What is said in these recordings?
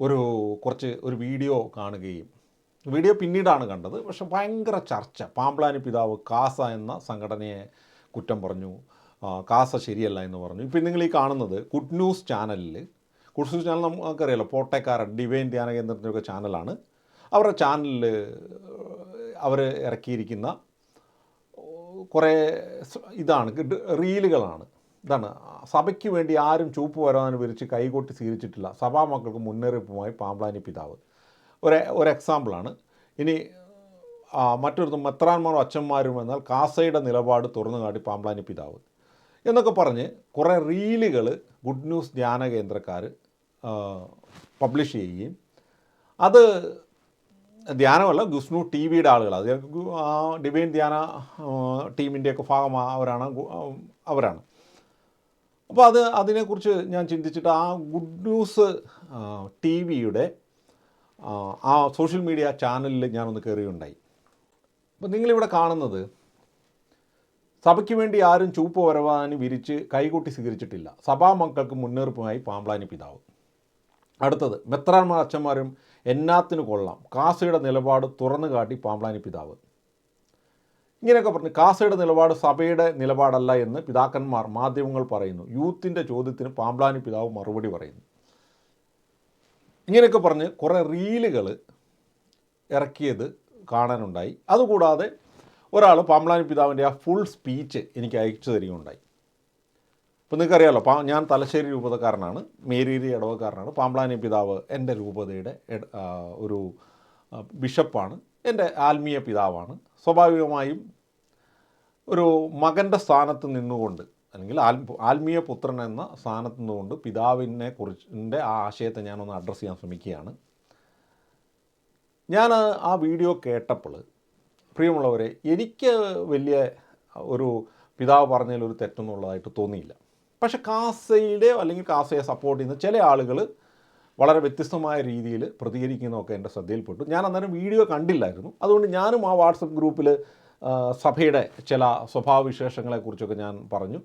ഒരു കുറച്ച് ഒരു വീഡിയോ കാണുകയും വീഡിയോ പിന്നീടാണ് കണ്ടത്. പക്ഷെ ഭയങ്കര ചർച്ച. പാമ്പ്ലാനി പിതാവ് കാസ എന്ന സംഘടനയെ കുറ്റം പറഞ്ഞു. കാസ ശരിയല്ല എന്ന് പറഞ്ഞു. ഇപ്പം നിങ്ങൾ ഈ കാണുന്നത് ഗുഡ് ന്യൂസ് ചാനലിൽ ഗുഡ് ന്യൂസ് ചാനൽ നമുക്കറിയാലോ പോട്ടേക്കാരൻ ഡിവൈൻ ധ്യാന കേന്ദ്രത്തിന്റെയൊക്കെ ചാനലാണ്. അവരുടെ ചാനലിൽ അവർ ഇറക്കിയിരിക്കുന്ന കുറേ ഇതാണ് റീലുകളാണ്. ഇതാണ്. സഭയ്ക്ക് വേണ്ടി ആരും ചൂപ്പ് വരാൻ വിരിച്ച് കൈകൊട്ടി സ്വീകരിച്ചിട്ടില്ല. സഭാമക്കൾക്ക് മുന്നറിയിപ്പുമായി പാമ്പ്ലാനി പിതാവ്. ഒരു ഒരു എക്സാമ്പിളാണ് ഇനി മറ്റൊരു മെത്രാന്മാരും അച്ഛന്മാരും എന്നാൽ കാസയുടെ നിലപാട് തുറന്നു കാട്ടി പാമ്പ്ലാനി പിതാവ്. എന്നൊക്കെ പറഞ്ഞ് കുറേ റീലുകൾ ഗുഡ് ന്യൂസ് ധ്യാന കേന്ദ്രക്കാർ പബ്ലിഷ് ചെയ്യുകയും അത് ധ്യാനമല്ല ഗുസ്നു ടി വിയുടെ ആ ഡിവൈൻ ധ്യാന ടീമിന്റെയൊക്കെ ഭാഗമാവരാണ് അവരാണ്. അപ്പോൾ അത് അതിനെക്കുറിച്ച് ഞാൻ ചിന്തിച്ചിട്ട് ആ ഗുഡ് ന്യൂസ് ടി വിയുടെ ആ സോഷ്യൽ മീഡിയ ചാനലിൽ ഞാനൊന്ന് കയറിയുണ്ടായി അപ്പോൾ നിങ്ങളിവിടെ കാണുന്നത് സഭയ്ക്ക് വേണ്ടി ആരും ചൂപ്പ് വരവാന് വിരിച്ച് കൈകൂട്ടി സ്വീകരിച്ചിട്ടില്ല. സഭാ മക്കൾക്ക് മുന്നേറിപ്പുമായി പാമ്പ്ലാനി പിതാവ്. അടുത്തത് മെത്രാന്മാർ അച്ഛന്മാരും എന്നാത്തിന് കൊള്ളാം. കാസയുടെ നിലപാട് തുറന്നു കാട്ടി പാമ്പ്ലാനി പിതാവ്. ഇങ്ങനെയൊക്കെ പറഞ്ഞു. കാസയുടെ നിലപാട് സഭയുടെ നിലപാടല്ല എന്ന് പിതാക്കന്മാർ മാധ്യമങ്ങൾ പറയുന്നു. യൂത്തിന്റെ ചോദ്യത്തിന് പാമ്പ്ലാനി പിതാവ് മറുപടി പറയുന്നു. ഇങ്ങനെയൊക്കെ പറഞ്ഞ് കുറേ റീലുകൾ ഇറക്കിയത് കാണാനുണ്ടായി. അതുകൂടാതെ ഒരാൾ പാമ്പ്ലാനി പിതാവിന്റെ ആ ഫുൾ സ്പീച്ച് എനിക്ക് അയച്ചു തരികയുണ്ടായി. ഇപ്പം നിങ്ങൾക്കറിയാലോ പാ ഞാൻ തലശ്ശേരി രൂപതക്കാരനാണ് മേരീരി ഇടവക്കാരനാണ് പാമ്പ്ലാനി പിതാവ് എന്റെ രൂപതയുടെ ഒരു ബിഷപ്പാണ് എന്റെ ആത്മീയ പിതാവാണ്. സ്വാഭാവികമായും ഒരു മകന്റെ സ്ഥാനത്ത് നിന്നുകൊണ്ട് അല്ലെങ്കിൽ ആത്മീയ പുത്രൻ എന്ന സ്ഥാനത്ത് നിന്നുകൊണ്ട് പിതാവിനെ കുറിച്ചിന്റെ ആ ആശയത്തെ ഞാനൊന്ന് അഡ്രസ്സ് ചെയ്യാൻ ശ്രമിക്കുകയാണ്. ഞാൻ ആ വീഡിയോ കേട്ടപ്പോൾ പ്രിയമുള്ളവരെ എനിക്ക് വലിയ ഒരു പിതാവ് പറഞ്ഞതിൽ ഒരു തെറ്റൊന്നുള്ളതായിട്ട് തോന്നിയില്ല. പക്ഷേ കാസയുടെ അല്ലെങ്കിൽ കാസയെ സപ്പോർട്ട് ചെയ്യുന്ന ചില ആളുകൾ വളരെ വ്യത്യസ്തമായ രീതിയിൽ പ്രതികരിക്കുന്നതൊക്കെ എന്റെ ശ്രദ്ധയിൽപ്പെട്ടു. ഞാൻ അന്നേരം വീഡിയോ കണ്ടില്ലായിരുന്നു. അതുകൊണ്ട് ഞാനും ആ വാട്സപ്പ് ഗ്രൂപ്പിൽ സഭയുടെ ചില സ്വഭാവവിശേഷങ്ങളെക്കുറിച്ചൊക്കെ ഞാൻ പറഞ്ഞു.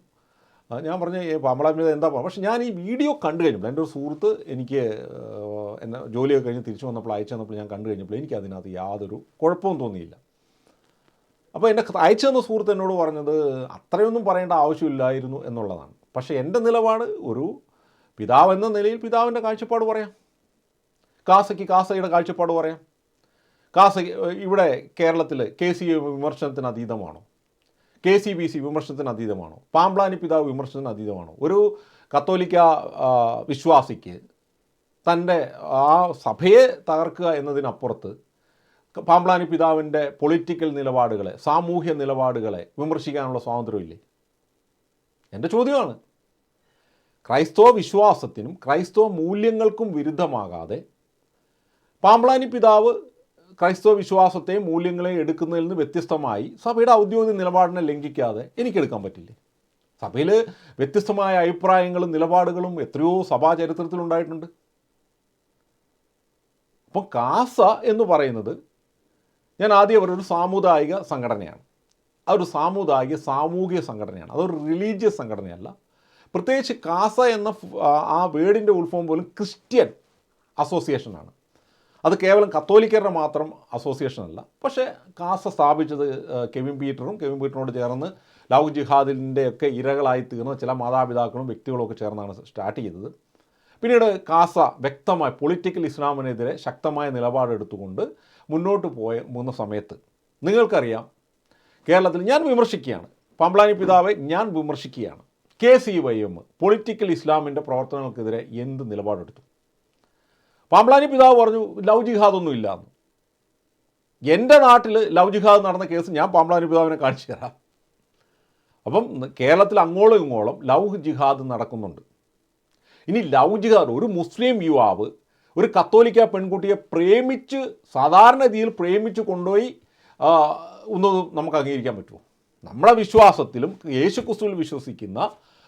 ഞാൻ പറഞ്ഞു ഈ പാമ്പളാമ്യത എന്താ പക്ഷെ ഞാൻ ഈ വീഡിയോ കണ്ടു കഴിഞ്ഞപ്പോൾ എന്റെ ഒരു സുഹൃത്ത് എനിക്ക് എന്നെ ജോലിയൊക്കെ കഴിഞ്ഞ് തിരിച്ചു വന്നപ്പോൾ അയച്ചു തന്നപ്പോൾ ഞാൻ കണ്ടു കഴിഞ്ഞപ്പോൾ എനിക്ക് അതിനകത്ത് യാതൊരു കുഴപ്പവും തോന്നിയില്ല. അപ്പോൾ എന്റെ അയച്ചു തന്ന സുഹൃത്ത് എന്നോട് പറഞ്ഞത് അത്രയൊന്നും പറയേണ്ട ആവശ്യമില്ലായിരുന്നു എന്നുള്ളതാണ്. പക്ഷേ എന്റെ നിലപാട് ഒരു പിതാവ് എന്ന നിലയിൽ പിതാവിന്റെ കാഴ്ചപ്പാട് പറയാം. കാസയ്ക്ക് കാസയുടെ കാഴ്ചപ്പാട് പറയാം. കാസ ഇവിടെ കേരളത്തിൽ കെ സി വിമർശനത്തിന് അതീതമാണോ? കെ സി ബി സി വിമർശനത്തിന് അതീതമാണോ? പാമ്പ്ലാനി പിതാവ് വിമർശനത്തിന് അതീതമാണോ? ഒരു കത്തോലിക്ക വിശ്വാസിക്ക് തന്റെ ആ സഭയെ തകർക്കുക എന്നതിനപ്പുറത്ത് പാമ്പ്ലാനി പിതാവിന്റെ പൊളിറ്റിക്കൽ നിലപാടുകളെ സാമൂഹ്യ നിലപാടുകളെ വിമർശിക്കാനുള്ള സ്വാതന്ത്ര്യമില്ലേ? എന്റെ ചോദ്യമാണ്. ക്രൈസ്തവ വിശ്വാസത്തിനും ക്രൈസ്തവ മൂല്യങ്ങൾക്കും വിരുദ്ധമാകാതെ പാമ്പ്ളാനി പിതാവ് ക്രൈസ്തവ വിശ്വാസത്തെ മൂല്യങ്ങളെ എടുക്കുന്നതിൽ നിന്ന് വ്യത്യസ്തമായി സഭയുടെ ഔദ്യോഗിക നിലപാടിനെ ലംഘിക്കാതെ എനിക്കെടുക്കാൻ പറ്റില്ലേ? സഭയിൽ വ്യത്യസ്തമായ അഭിപ്രായങ്ങളും നിലപാടുകളും എത്രയോ സഭാ ചരിത്രത്തിലുണ്ടായിട്ടുണ്ട് അപ്പോൾ കാസ എന്ന് പറയുന്നത് ഞാൻ ആദ്യം അവരൊരു സാമുദായിക സംഘടനയാണ്. അതൊരു സാമുദായിക സാമൂഹിക സംഘടനയാണ്. അതൊരു റിലീജിയസ് സംഘടനയല്ല. പ്രത്യേകിച്ച് കാസ എന്ന ആ- വേർഡിന്റെ ഉത്ഭവം പോലും ക്രിസ്ത്യൻ അസോസിയേഷനാണ്. അത് കേവലം കത്തോലിക്കരുടെ മാത്രം അസോസിയേഷൻ അല്ല പക്ഷേ കാസ സ്ഥാപിച്ചത് കെവിൻ പീറ്ററും കെവിൻ പീറ്ററിനോട് ചേർന്ന് ലവ് ജിഹാദിന്റെ ഒക്കെ ഇരകളായി തീർന്ന ചില മാതാപിതാക്കളും വ്യക്തികളും ഒക്കെ ചേർന്നാണ് സ്റ്റാർട്ട് ചെയ്തത്. പിന്നീട് കാസ വ്യക്തമായി പൊളിറ്റിക്കൽ ഇസ്ലാമിനെതിരെ ശക്തമായ നിലപാടെടുത്തുകൊണ്ട് മുന്നോട്ട് പോയ മൂന്ന സമയത്ത്. നിങ്ങൾക്കറിയാം കേരളത്തിൽ ഞാൻ വിമർശിക്കുകയാണ്. പമ്പളാനി പിതാവെ ഞാൻ വിമർശിക്കുകയാണ്. K C Y M political ഇസ്ലാമിന്റെ പ്രവർത്തനങ്ങൾക്കെതിരെ എന്ത് നിലപാടെടുത്തു? പാമ്പ്ലാനി പിതാവ് പറഞ്ഞു ലവ് ജിഹാദ് ഒന്നും ഇല്ല. എന്ന് എന്റെ നാട്ടിൽ ലവ് ജിഹാദ് നടന്ന കേസ് ഞാൻ പാമ്പ്ലാനി പിതാവിനെ കാണിച്ചു തരാം. അപ്പം കേരളത്തിൽ അങ്ങോളം ഇങ്ങോളം ലവ് ജിഹാദ് നടക്കുന്നുണ്ട്. ഇനി ലവ് ജിഹാദ് ഒരു മുസ്ലിം യുവാവ് ഒരു കത്തോലിക്ക പെൺകുട്ടിയെ പ്രേമിച്ച് സാധാരണ രീതിയിൽ പ്രേമിച്ച് കൊണ്ടുപോയി ഒന്ന് ഒന്നും നമുക്ക് അംഗീകരിക്കാൻ പറ്റുമോ? നമ്മുടെ വിശ്വാസത്തിലും യേശുക്രിസ്തുവിൽ വിശ്വസിക്കുന്ന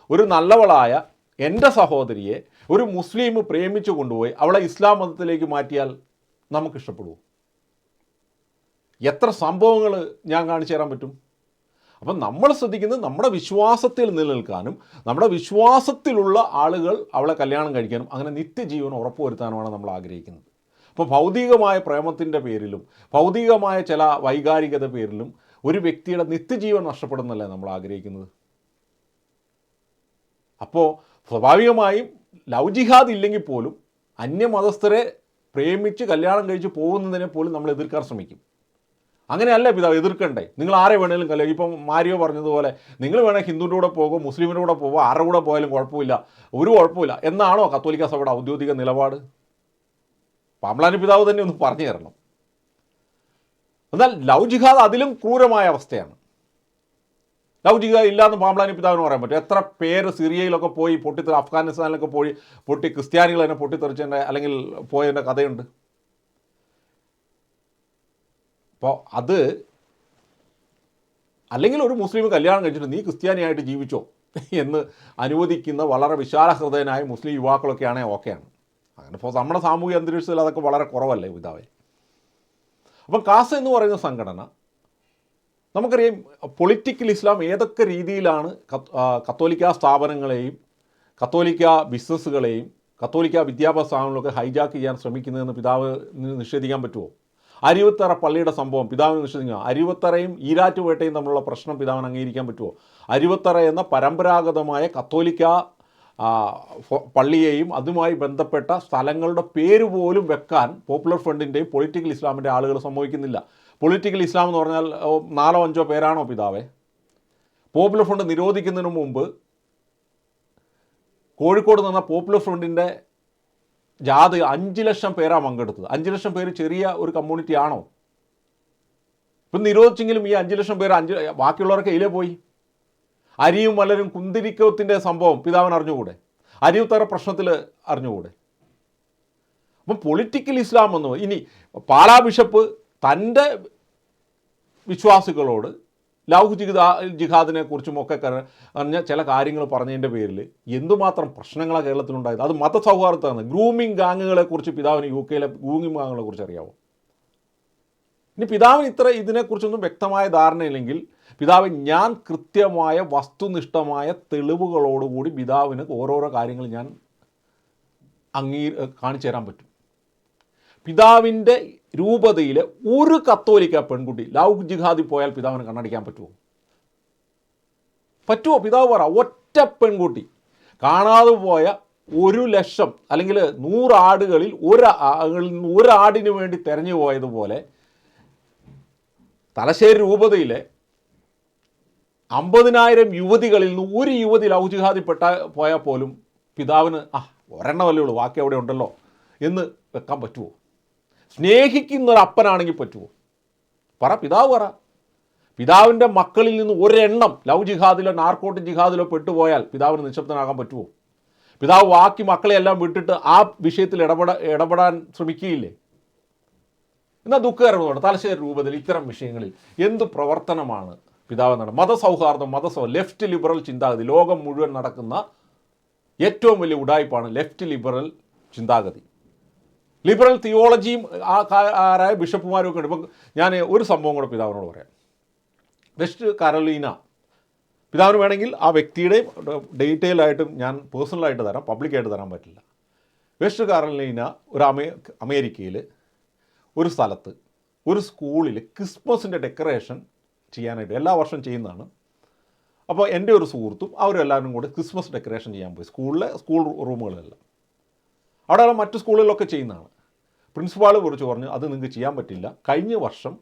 ഒരു നല്ലവളായ എന്റെ സഹോദരിയെ ഒരു മുസ്ലിം പ്രേമിച്ചു കൊണ്ടുപോയി അവളെ ഇസ്ലാം മതത്തിലേക്ക് മാറ്റിയാൽ നമുക്ക് ഇഷ്ടപ്പെടുമോ എത്ര സംഭവങ്ങൾ ഞാൻ കാണിച്ചു തരാൻ പറ്റും? അപ്പം നമ്മൾ ശ്രദ്ധിക്കുന്നത് നമ്മുടെ വിശ്വാസത്തിൽ നിലനിൽക്കാനും നമ്മുടെ വിശ്വാസത്തിലുള്ള ആളുകൾ അവളെ കല്യാണം കഴിക്കാനും അങ്ങനെ നിത്യജീവൻ ഉറപ്പുവരുത്താനുമാണ് നമ്മൾ ആഗ്രഹിക്കുന്നത്. അപ്പോൾ ഭൗതികമായ പ്രേമത്തിന്റെ പേരിലും ഭൗതികമായ ചില വൈകാരികത പേരിലും ഒരു വ്യക്തിയുടെ നിത്യജീവൻ നഷ്ടപ്പെടുന്നല്ലേ നമ്മൾ ആഗ്രഹിക്കുന്നത്? അപ്പോൾ സ്വാഭാവികമായും ലവ് ജിഹാദ് ഇല്ലെങ്കിൽ പോലും അന്യമതസ്ഥരെ പ്രേമിച്ച് കല്യാണം കഴിച്ച് പോകുന്നതിനെ പോലും നമ്മൾ എതിർക്കാൻ ശ്രമിക്കും. അങ്ങനെയല്ല പിതാവ് എതിർക്കണ്ടേ? നിങ്ങൾ ആരെ വേണേലും കല്യാണം ഇപ്പം മാരിയോ പറഞ്ഞതുപോലെ നിങ്ങൾ വേണേൽ ഹിന്ദുവിന്റെ കൂടെ പോകും മുസ്ലിമിന്റെ കൂടെ പോകും ആരുടെ കൂടെ പോയാലും കുഴപ്പമില്ല ഒരു കുഴപ്പമില്ല. എന്നാണോ കത്തോലിക്ക സഭയുടെ ഔദ്യോഗിക നിലപാട്? പാമ്പളാനി പിതാവ് തന്നെ ഒന്ന് പറഞ്ഞു തരണം. എന്നാൽ ലവ് ജിഹാദ് അതിലും ക്രൂരമായ അവസ്ഥയാണ്. ജിഹാദ് ഇല്ലാന്ന് പാമ്പ്ലാനി പിതാവിന് പറയാൻ പറ്റും. എത്ര പേര് സിറിയയിലൊക്കെ പോയി പൊട്ടിത്തെറി അഫ്ഗാനിസ്ഥാനിലൊക്കെ പോയി പൊട്ടി ക്രിസ്ത്യാനികൾ തന്നെ പൊട്ടിത്തെറിച്ചതിന്റെ അല്ലെങ്കിൽ പോയതിന്റെ കഥയുണ്ട്. അപ്പോൾ അത് അല്ലെങ്കിൽ ഒരു മുസ്ലിം കല്യാണം കഴിച്ചിട്ട് നീ ക്രിസ്ത്യാനിയായിട്ട് ജീവിച്ചോ എന്ന് അനുവദിക്കുന്ന വളരെ വിശാല ഹൃദയനായ മുസ്ലിം യുവാക്കളൊക്കെയാണെങ്കിൽ ഓക്കെയാണ്. അങ്ങനെ ഇപ്പോൾ നമ്മുടെ സാമൂഹിക അന്തരീക്ഷത്തിൽ അതൊക്കെ വളരെ കുറവല്ലേ പിതാവേ. അപ്പം കാസ എന്ന് പറയുന്ന സംഘടന നമുക്കറിയാം പൊളിറ്റിക്കൽ ഇസ്ലാം ഏതൊക്കെ രീതിയിലാണ് കത്തോലിക്കാ സ്ഥാപനങ്ങളെയും കത്തോലിക്ക ബിസിനസ്സുകളെയും കത്തോലിക്ക വിദ്യാഭ്യാസ സ്ഥാപനങ്ങളൊക്കെ ഹൈജാക്ക് ചെയ്യാൻ ശ്രമിക്കുന്നതെന്ന് പിതാവ് നിഷേധിക്കാൻ പറ്റുമോ? അരുവത്തറ പള്ളിയുടെ സംഭവം പിതാവിന് നിഷേധിക്കുക. അരുവത്തറയും ഈരാറ്റുപേട്ടയും തമ്മിലുള്ള പ്രശ്നം പിതാവിന് അംഗീകരിക്കാൻ പറ്റുമോ? അരുവത്തറ എന്ന പരമ്പരാഗതമായ കത്തോലിക്ക പള്ളിയെയും അതുമായി ബന്ധപ്പെട്ട സ്ഥലങ്ങളുടെ പേര് പോലും വെക്കാൻ പോപ്പുലർ ഫ്രണ്ടിന്റെയും പൊളിറ്റിക്കൽ ഇസ്ലാമിന്റെ ആളുകൾ സമ്മതിക്കുന്നില്ല. പൊളിറ്റിക്കൽ ഇസ്ലാം എന്ന് പറഞ്ഞാൽ നാലോ അഞ്ചോ പേരാണോ പിതാവേ? പോപ്പുലർ ഫ്രണ്ട് നിരോധിക്കുന്നതിന് മുമ്പ് കോഴിക്കോട് നിന്ന പോപ്പുലർ ഫ്രണ്ടിന്റെ ജാഥ അഞ്ച് ലക്ഷം പേരാണ് പങ്കെടുത്തത്. അഞ്ച് ലക്ഷം പേര് ചെറിയ ഒരു കമ്മ്യൂണിറ്റി ആണോ? ഇപ്പം നിരോധിച്ചെങ്കിലും ഈ അഞ്ച് ലക്ഷം പേര് അഞ്ച് ബാക്കിയുള്ളവർക്ക് ഇതിലേ പോയി? അരിയും മലരും കുന്തിരിക്കത്തിന്റെ സംഭവം പിതാവിന് അറിഞ്ഞുകൂടെ? അരിയുത്തറ പ്രശ്നത്തിൽ അറിഞ്ഞുകൂടെ? അപ്പം പൊളിറ്റിക്കൽ ഇസ്ലാം എന്ന് ഇനി പാലാ ബിഷപ്പ് തന്റെ വിശ്വാസികളോട് ലൗഹ് ജിഹാ ജിഹാദിനെ കുറിച്ചും ഒക്കെ പറഞ്ഞ ചില കാര്യങ്ങൾ പറഞ്ഞതിന്റെ പേരിൽ എന്തുമാത്രം പ്രശ്നങ്ങളാണ് കേരളത്തിലുണ്ടായത്? അത് മതസൗഹാർദ്ദമാണ്. ഗ്രൂമിംഗ് ഗാങ്ങുകളെ കുറിച്ച് പിതാവിന് യു കെയിലെ ഗ്രൂമിങ് ഗാങ്ങുകളെ കുറിച്ച് അറിയാമോ ഇനി പിതാവിന് ഇത്ര ഇതിനെക്കുറിച്ചൊന്നും വ്യക്തമായ ധാരണയില്ലെങ്കിൽ പിതാവ് ഞാൻ കൃത്യമായ വസ്തുനിഷ്ഠമായ തെളിവുകളോടുകൂടി പിതാവിന് ഓരോരോ കാര്യങ്ങൾ ഞാൻ അംഗീ കാണിച്ചു തരാൻ പറ്റും. പിതാവിന്റെ രൂപതയിലെ ഒരു കത്തോലിക്ക പെൺകുട്ടി ലവ് ജിഹാദി പോയാൽ പിതാവിന് കണ്ണടിക്കാൻ പറ്റുമോ? പറ്റുമോ? പിതാവ് പറ ഒറ്റ പെൺകുട്ടി. കാണാതെ പോയ ഒരു ലക്ഷം അല്ലെങ്കിൽ നൂറ് ആടുകളിൽ ഒരു ഒരാടിനു വേണ്ടി തെരഞ്ഞു പോയതുപോലെ തലശ്ശേരി രൂപതയിലെ അമ്പതിനായിരം യുവതികളിൽ നിന്ന് ഒരു യുവതി ലവ് ജിഹാദിപ്പെട്ട പോയാൽ പോലും പിതാവിന് ആ ഒരെണ്ണമല്ലേ ഉള്ളൂ ബാക്കി അവിടെ ഉണ്ടല്ലോ എന്ന് വെക്കാൻ പറ്റുമോ? സ്നേഹിക്കുന്ന ഒരു അപ്പനാണെങ്കിൽ പറ്റുമോ? പറ പിതാവ് പറ. പിതാവിന്റെ മക്കളിൽ നിന്ന് ഒരെണ്ണം ലവ് ജിഹാദിലോ നാർക്കോട്ടിക് ജിഹാദിലോ പെട്ടുപോയാൽ പിതാവിന് നിശബ്ദനാകാൻ പറ്റുമോ? പിതാവ് ബാക്കി മക്കളെയെല്ലാം വിട്ടിട്ട് ആ വിഷയത്തിൽ ഇടപെട ഇടപെടാൻ ശ്രമിക്കുകയില്ലേ? എന്നാൽ ദുഃഖകരമാണ് തലശ്ശേരി രൂപത്തിൽ ഇത്തരം വിഷയങ്ങളിൽ എന്ത് പ്രവർത്തനമാണ് പിതാവ് നട? മതസൗഹാർദ്ദം മതസൗ ലെഫ്റ്റ് ലിബറൽ ചിന്താഗതി ലോകം മുഴുവൻ നടക്കുന്ന ഏറ്റവും വലിയ ഉടായ്പാണ് ലെഫ്റ്റ് ലിബറൽ ചിന്താഗതി. ലിബറൽ തിയോളജിയും ആരായ ബിഷപ്പുമാരും ഒക്കെ ഉണ്ട്. ഇപ്പം ഞാൻ ഒരു സംഭവം കൂടെ പിതാവിനോട് പറയാം. വെസ്റ്റ് കരോലീന പിതാവിന് വേണമെങ്കിൽ ആ വ്യക്തിയുടെയും ഡീറ്റെയിൽ ആയിട്ടും ഞാൻ പേഴ്സണലായിട്ട് തരാം പബ്ലിക്കായിട്ട് തരാൻ പറ്റില്ല. വെസ്റ്റ് കരോലീന ഒരു അമേ അമേരിക്കയിൽ ഒരു സ്ഥലത്ത് ഒരു സ്കൂളിൽ ക്രിസ്മസിന്റെ ഡെക്കറേഷൻ ചെയ്യാനായിട്ട് എല്ലാ വർഷവും ചെയ്യുന്നതാണ്. അപ്പോൾ എന്റെ ഒരു സുഹൃത്തും അവരെല്ലാവരും കൂടി ക്രിസ്മസ് ഡെക്കറേഷൻ ചെയ്യാൻ പോയി. സ്കൂളിലെ സ്കൂൾ റൂമുകളിലെല്ലാം അവിടെയുള്ള മറ്റു സ്കൂളുകളിലൊക്കെ ചെയ്യുന്നതാണ്. പ്രിൻസിപ്പാൾ കുറിച്ച് പറഞ്ഞു അത് നിങ്ങൾക്ക് ചെയ്യാൻ പറ്റില്ല. കഴിഞ്ഞ വർഷം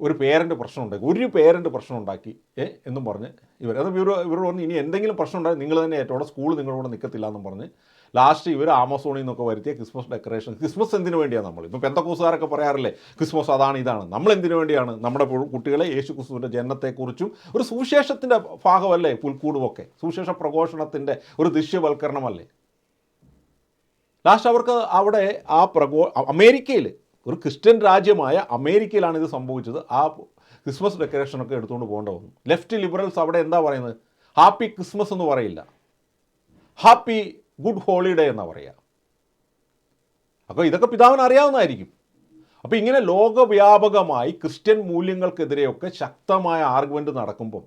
ഒരു പേരന്റ് പ്രശ്നം ഉണ്ടാക്കി. ഒരു പേരന്റ് പ്രശ്നം ഉണ്ടാക്കി ഏ എന്നും പറഞ്ഞ് ഇവർ അത് ഇവർ ഇവർ പറഞ്ഞ് ഇനി എന്തെങ്കിലും പ്രശ്നം ഉണ്ടായാൽ നിങ്ങൾ തന്നെ ഏറ്റവും സ്കൂൾ നിങ്ങളുടെ നിൽക്കത്തില്ല എന്നും പറഞ്ഞ് ലാസ്റ്റ് ഇവർ ആമസോണിൽ നിന്നൊക്കെ വരുത്തിയ ക്രിസ്മസ് ഡെക്കറേഷൻ. ക്രിസ്മസ് എന്തിനു വേണ്ടിയാണ് നമ്മൾ ഇപ്പോൾ പെന്തക്കൂസുകാരൊക്കെ പറയാറില്ലേ ക്രിസ്മസ് അതാണ് ഇതാണ്. നമ്മൾ എന്തിനു വേണ്ടിയാണ്? നമ്മുടെ കുട്ടികളെ യേശു ക്രിസ്തുവിന്റെ ജനനത്തെക്കുറിച്ചും ഒരു സുവിശേഷത്തിന്റെ ഭാഗമല്ലേ പുൽക്കൂടുമൊക്കെ? സുവിശേഷ പ്രഘോഷണത്തിന്റെ ഒരു ദൃശ്യവൽക്കരണമല്ലേ? ലാസ്റ്റ് അവർക്ക് അവിടെ ആ പ്രകോ അമേരിക്കയിൽ ഒരു ക്രിസ്ത്യൻ രാജ്യമായ അമേരിക്കയിലാണ് ഇത് സംഭവിച്ചത്. ആ ക്രിസ്മസ് ഡെക്കറേഷനൊക്കെ എടുത്തുകൊണ്ട് പോകേണ്ട വന്നു. ലെഫ്റ്റ് ലിബറൽസ് അവിടെ എന്താ പറയുന്നത്? ഹാപ്പി ക്രിസ്മസ് എന്ന് പറയില്ല. ഹാപ്പി ഗുഡ് ഹോളിഡേ എന്നാ പറയുക അപ്പോൾ ഇതൊക്കെ പിതാവിന് അറിയാവുന്നതായിരിക്കും. അപ്പോൾ ഇങ്ങനെ ലോകവ്യാപകമായി ക്രിസ്ത്യൻ മൂല്യങ്ങൾക്കെതിരെയൊക്കെ ശക്തമായ ആർഗ്യുമെന്റ് നടക്കുമ്പം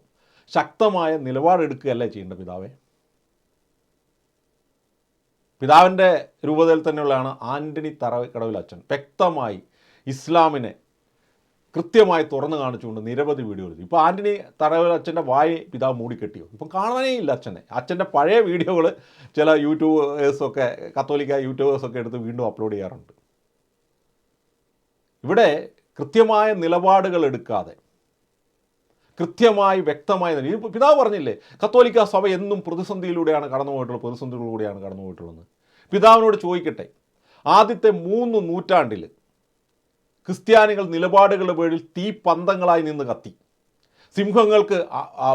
ശക്തമായ നിലപാടെടുക്കുകയല്ലേ ചെയ്യേണ്ട പിതാവേ? പിതാവിന്റെ രൂപതയിൽ തന്നെയുള്ളതാണ് ആന്റണി തറക്കടവിൽ അച്ഛൻ. വ്യക്തമായി ഇസ്ലാമിനെ കൃത്യമായി തുറന്നു കാണിച്ചുകൊണ്ട് നിരവധി വീഡിയോകൾ ഇപ്പോൾ ആന്റണി തറവിൽ അച്ഛന്റെ വായി പിതാവ് മൂടിക്കെട്ടിയോ? ഇപ്പം കാണാനേ ഇല്ല അച്ഛനെ. അച്ഛന്റെ പഴയ വീഡിയോകൾ ചില യൂട്യൂബേഴ്സൊക്കെ കത്തോലിക്ക യൂട്യൂബേഴ്സൊക്കെ എടുത്ത് വീണ്ടും അപ്ലോഡ് ചെയ്യാറുണ്ട്. ഇവിടെ കൃത്യമായ നിലപാടുകൾ എടുക്കാതെ കൃത്യമായി വ്യക്തമായി തന്നെ പിതാവ് പറഞ്ഞില്ലേ കത്തോലിക്ക സഭ എന്നും പ്രതിസന്ധിയിലൂടെയാണ് കടന്നു പോയിട്ടുള്ളത് പ്രതിസന്ധികളിലൂടെയാണ് കടന്നു പോയിട്ടുള്ളത് പിതാവിനോട് ചോദിക്കട്ടെ ആദ്യത്തെ മൂന്ന് നൂറ്റാണ്ടിൽ ക്രിസ്ത്യാനികൾ നിലപാടുകളുടെ പേരിൽ തീപ്പന്തങ്ങളായി നിന്ന് കത്തി. സിംഹങ്ങൾക്ക്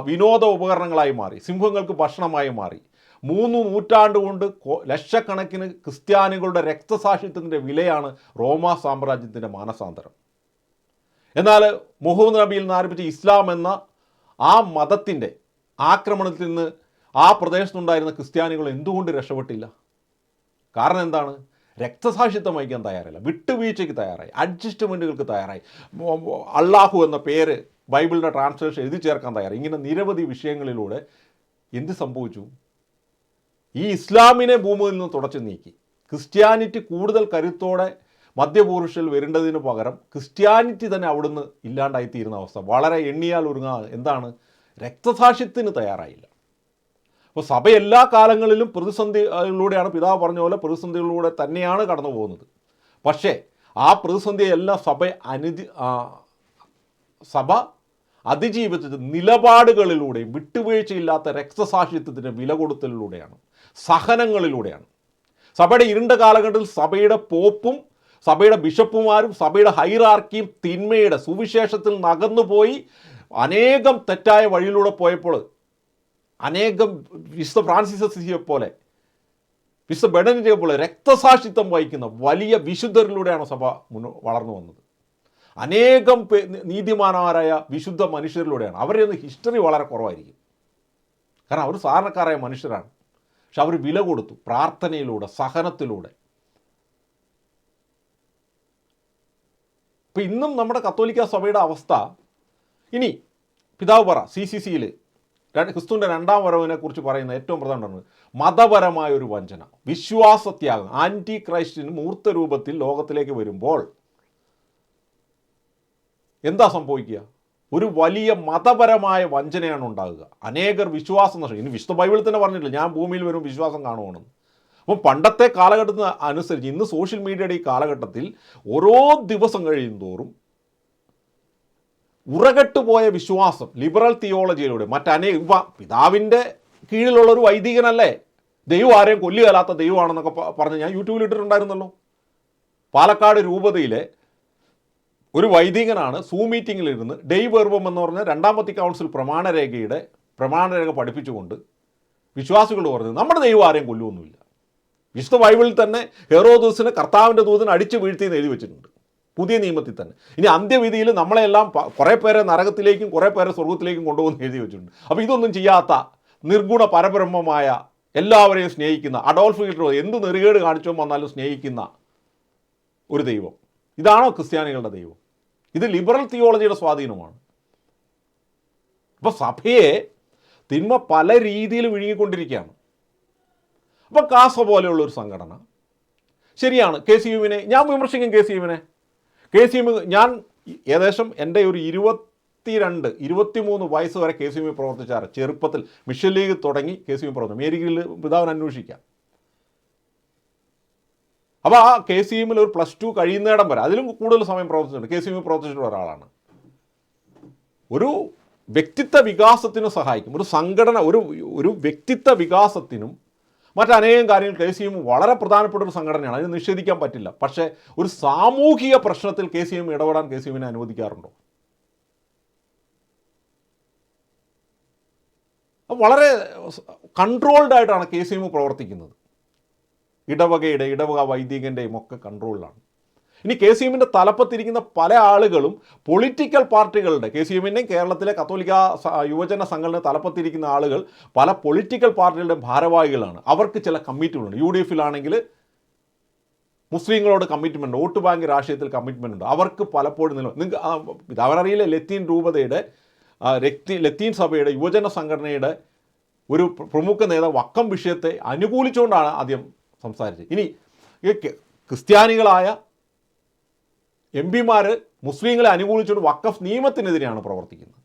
വിനോദ ഉപകരണങ്ങളായി മാറി സിംഹങ്ങൾക്ക് ഭക്ഷണമായി മാറി. മൂന്ന് നൂറ്റാണ്ട് കൊണ്ട് ലക്ഷക്കണക്കിന് ക്രിസ്ത്യാനികളുടെ രക്തസാക്ഷിത്വത്തിന്റെ വിലയാണ് റോമാ സാമ്രാജ്യത്തിന്റെ മാനസാന്തരം. എന്നാൽ മുഹമ്മദ് നബിയിൽ നിന്ന് ആരംഭിച്ച ഇസ്ലാം എന്ന ആ മതത്തിന്റെ ആക്രമണത്തിൽ നിന്ന് ആ പ്രദേശത്തുണ്ടായിരുന്ന ക്രിസ്ത്യാനികൾ എന്തുകൊണ്ട് രക്ഷപ്പെട്ടില്ല? കാരണം എന്താണ്? രക്തസാക്ഷിത്വം വഹിക്കാൻ തയ്യാറില്ല. വിട്ടുവീഴ്ചയ്ക്ക് തയ്യാറായി. അഡ്ജസ്റ്റ്മെന്റുകൾക്ക് തയ്യാറായി. അള്ളാഹു എന്ന പേര് ബൈബിളിന്റെ ട്രാൻസ്ലേഷൻ എഴുതി ചേർക്കാൻ തയ്യാറായി. ഇങ്ങനെ നിരവധി വിഷയങ്ങളിലൂടെ എന്ത് സംഭവിച്ചു? ഈ ഇസ്ലാമിനെ ഭൂമിയിൽ നിന്ന് തുടച്ചു നീക്കി. ക്രിസ്ത്യാനിറ്റി കൂടുതൽ കരുത്തോടെ മധ്യപുരുഷിൽ വരേണ്ടതിന് പകരം ക്രിസ്ത്യാനിറ്റി തന്നെ അവിടുന്ന് ഇല്ലാണ്ടായിത്തീരുന്ന അവസ്ഥ. വളരെ എണ്ണിയാൽ ഒരുങ്ങാ. എന്താണ്? രക്തസാക്ഷ്യത്തിന് തയ്യാറായില്ല. അപ്പോൾ സഭ എല്ലാ കാലങ്ങളിലും പ്രതിസന്ധികളിലൂടെയാണ് പിതാവ് പറഞ്ഞ പോലെ പ്രതിസന്ധികളിലൂടെ തന്നെയാണ് കടന്നു പോകുന്നത് പക്ഷേ ആ പ്രതിസന്ധിയെല്ലാം സഭ അനുതി സഭ അതിജീവിച്ചത് നിലപാടുകളിലൂടെയും വിട്ടുവീഴ്ചയില്ലാത്ത രക്തസാക്ഷിത്വത്തിന്റെ വില കൊടുത്തലിലൂടെയാണ് സഹനങ്ങളിലൂടെയാണ്. സഭയുടെ ഇരുണ്ട കാലഘട്ടത്തിൽ സഭയുടെ പോപ്പും സഭയുടെ ബിഷപ്പുമാരും സഭയുടെ ഹൈറാർക്കിയും തിന്മയുടെ സുവിശേഷത്തിൽ നകന്നുപോയി അനേകം തെറ്റായ വഴിയിലൂടെ പോയപ്പോൾ അനേകം വിശുദ്ധ ഫ്രാൻസിസ് സിസിയെ പോലെ വിശുദ്ധ ബെഡനിനെ പോലെ രക്തസാക്ഷിത്വം വഹിക്കുന്ന വലിയ വിശുദ്ധരിലൂടെയാണ് സഭ മുന്നോ വളർന്നു വന്നത്. അനേകം നീതിമാനമാരായ വിശുദ്ധ മനുഷ്യരിലൂടെയാണ്. അവരുടെ ഒന്ന് ഹിസ്റ്ററി വളരെ കുറവായിരിക്കും. കാരണം അവർ സാധാരണക്കാരായ മനുഷ്യരാണ്. പക്ഷെ അവർ വില കൊടുത്തു പ്രാർത്ഥനയിലൂടെ സഹനത്തിലൂടെ. ഇപ്പം ഇന്നും നമ്മുടെ കത്തോലിക്ക സഭയുടെ അവസ്ഥ ഇനി പിതാവ് പറ സി സി സിയിൽ ക്രിസ്തുവിന്റെ രണ്ടാം വരവിനെ കുറിച്ച് പറയുന്ന ഏറ്റവും പ്രധാനമാണ് മതപരമായ ഒരു വഞ്ചന വിശ്വാസത്യാഗം ആന്റി ക്രൈസ്റ്റിന് മൂർത്ത രൂപത്തിൽ ലോകത്തിലേക്ക് വരുമ്പോൾ എന്താ സംഭവിക്കുക? ഒരു വലിയ മതപരമായ വഞ്ചനയാണ് ഉണ്ടാകുക. അനേകർ വിശ്വാസം നഷ്ടം ഇനി വിശുദ്ധ ബൈബിളിൽ തന്നെ പറഞ്ഞിട്ടില്ല ഞാൻ ഭൂമിയിൽ വരും വിശ്വാസം കാണുവാണെന്ന് അപ്പം പണ്ടത്തെ കാലഘട്ടത്തിന് അനുസരിച്ച് ഇന്ന് സോഷ്യൽ മീഡിയയുടെ ഈ കാലഘട്ടത്തിൽ ഓരോ ദിവസം കഴിയും തോറും ഉറകെട്ടുപോയ വിശ്വാസം ലിബറൽ തിയോളജിയിലൂടെ മറ്റനേ പിതാവിന്റെ കീഴിലുള്ള ഒരു വൈദികനല്ലേ? ദൈവം ആരെയും കൊല്ലുകയല്ലാത്ത ദൈവമാണെന്നൊക്കെ പറഞ്ഞ് ഞാൻ യൂട്യൂബിൽ ഇട്ടിട്ടുണ്ടായിരുന്നല്ലോ. പാലക്കാട് രൂപതയിലെ ഒരു വൈദികനാണ് സൂ മീറ്റിങ്ങിലിരുന്ന് ഡെയ് വെർവം എന്ന് പറഞ്ഞ രണ്ടാമത്തെ കൗൺസിൽ പ്രമാണരേഖയുടെ പ്രമാണരേഖ പഠിപ്പിച്ചുകൊണ്ട് വിശ്വാസികൾ പറഞ്ഞത് നമ്മുടെ ദൈവം ആരെയും കൊല്ലുമൊന്നുമില്ല വിശുദ്ധ ബൈബിളിൽ തന്നെ ഹെറോദൂസിന് കർത്താവിന്റെ ദൂതൻ അടിച്ചു വീഴ്ത്തിയെന്ന് എഴുതി വെച്ചിട്ടുണ്ട്. പുതിയ നിയമത്തിൽ തന്നെ. ഇനി അന്ത്യവിധിയിൽ നമ്മളെല്ലാം കുറേ പേരെ നരകത്തിലേക്കും കുറേ പേരെ സ്വർഗത്തിലേക്കും കൊണ്ടുപോകുന്ന എഴുതി വെച്ചിട്ടുണ്ട്. അപ്പോൾ ഇതൊന്നും ചെയ്യാത്ത നിർഗുണ പരബ്രഹ്മമായ എല്ലാവരെയും സ്നേഹിക്കുന്ന അഡോൾഫ് ഹിറ്റ്ലർ എന്ത് നെറുകേട് കാണിച്ചോ വന്നാലും സ്നേഹിക്കുന്ന ഒരു ദൈവം. ഇതാണോ ക്രിസ്ത്യാനികളുടെ ദൈവം. ഇത് ലിബറൽ തിയോളജിയുടെ സ്വാധീനമാണ്. അപ്പോൾ സഭയെ തിന്മ പല രീതിയിൽ വിഴുങ്ങിക്കൊണ്ടിരിക്കുകയാണ് അപ്പോൾ കാസ പോലെയുള്ള ഒരു സംഘടന. ശരിയാണ് കെ സി യുവിനെ ഞാൻ വിമർശിക്കും കെ സി യുവിനെ. കെ സി യു ഞാൻ ഏകദേശം എന്റെ ഒരു ഇരുപത്തിരണ്ട് ഇരുപത്തിമൂന്ന് വയസ്സ് വരെ കെ സി യു പ്രവർത്തിച്ചാറ്. ചെറുപ്പത്തിൽ മിഷൻ ലീഗ് തുടങ്ങി കെ സി യു പ്രവർത്തനം മേരിഗിരിയിൽ പിതാവിന് അന്വേഷിക്കാം. അപ്പോൾ ആ കെ സി എമ്മിൽ ഒരു പ്ലസ് ടു കഴിയുന്നിടം വരെ അതിലും കൂടുതൽ സമയം പ്രവർത്തിച്ചിട്ടുണ്ട്. കെ സി എമ്മിൽ പ്രവർത്തിച്ചിട്ടുള്ള ഒരാളാണ്. ഒരു വ്യക്തിത്വ വികാസത്തിന് സഹായിക്കും. ഒരു സംഘടന ഒരു ഒരു വ്യക്തിത്വ വികാസത്തിനും മറ്റനേകം കാര്യങ്ങൾ കെ സി എം വളരെ പ്രധാനപ്പെട്ട ഒരു സംഘടനയാണ്. അതിന് നിഷേധിക്കാൻ പറ്റില്ല. പക്ഷേ ഒരു സാമൂഹിക പ്രശ്നത്തിൽ കെ സി എം ഇടപെടാൻ കെ സി എമ്മിനെ അനുവദിക്കാറുണ്ടോ? വളരെ കൺട്രോൾഡ് ആയിട്ടാണ് കെ സി എം പ്രവർത്തിക്കുന്നത്. ഇടവകയുടെ ഇടവക വൈദികന്റെയും ഒക്കെ കൺട്രോളിലാണ് ഇനി കെ സി എമ്മിന്റെ തലപ്പത്തിരിക്കുന്ന പല ആളുകളും പൊളിറ്റിക്കൽ പാർട്ടികളുടെ കെ സി എമ്മിന്റെയും കേരളത്തിലെ കത്തോലിക്ക യുവജന സംഘടന തലപ്പത്തിരിക്കുന്ന ആളുകൾ പല പൊളിറ്റിക്കൽ പാർട്ടികളുടെ ഭാരവാഹികളാണ്. അവർക്ക് ചില കമ്മിറ്റികളുണ്ട് യു ഡി എഫിലാണെങ്കിൽ മുസ്ലിങ്ങളോട് കമ്മിറ്റ്മെന്റ് വോട്ട് ബാങ്ക് രാഷ്ട്രീയത്തിൽ കമ്മിറ്റ്മെന്റ് ഉണ്ട്. അവർക്ക് പലപ്പോഴും നില നിങ്ങൾക്ക് അവരറിയില്ല ലത്തീൻ രൂപതയുടെ രക്തി ലത്തീൻ സഭയുടെ യുവജന സംഘടനയുടെ ഒരു പ്ര- പ്രമുഖ നേതാവ് വക്കം വിഷയത്തെ അനുകൂലിച്ചുകൊണ്ടാണ് ആദ്യം സംസാരിച്ചത്. ഇനി ക്രിസ്ത്യാനികളായ എം പിമാർ മുസ്ലിങ്ങളെ അനുകൂലിച്ചുകൊണ്ട് വക്കഫ് നിയമത്തിനെതിരെയാണ് പ്രവർത്തിക്കുന്നത്.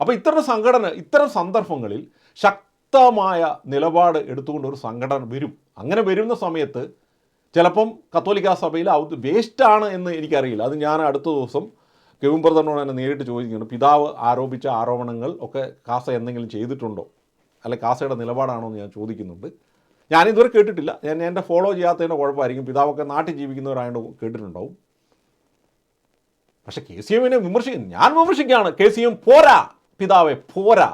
അപ്പോൾ ഇത്തരം സംഘടന ഇത്തരം സന്ദർഭങ്ങളിൽ ശക്തമായ നിലപാട് എടുത്തുകൊണ്ട് ഒരു സംഘടന വരും. അങ്ങനെ വരുന്ന സമയത്ത് ചിലപ്പം കത്തോലിക്ക സഭയിൽ അത് വേസ്റ്റാണ് എന്ന് എനിക്കറിയില്ല. അത് ഞാൻ അടുത്ത ദിവസം കെവിൻ ബ്രദറിനോട് തന്നെ നേരിട്ട് ചോദിക്കുന്നുണ്ട് പിതാവ് ആരോപിച്ച ആരോപണങ്ങൾ ഒക്കെ കാസ എന്തെങ്കിലും ചെയ്തിട്ടുണ്ടോ? അല്ലെ കാസയുടെ നിലപാടാണോ എന്ന് ഞാൻ ചോദിക്കുന്നുണ്ട്. ഞാനിതുവരെ കേട്ടിട്ടില്ല. ഞാൻ എന്റെ ഫോളോ ചെയ്യാത്തതിന്റെ കുഴപ്പമായിരിക്കും. പിതാവൊക്കെ നാട്ടിൽ ജീവിക്കുന്നവരായതുകൊണ്ട് കേട്ടിട്ടുണ്ടാവും. പക്ഷെ കെ സി എമ്മിനെ വിമർശിക്കും ഞാൻ വിമർശിക്കുകയാണ്. കെ സി എം പോരാ. പിതാവെ പോരാ.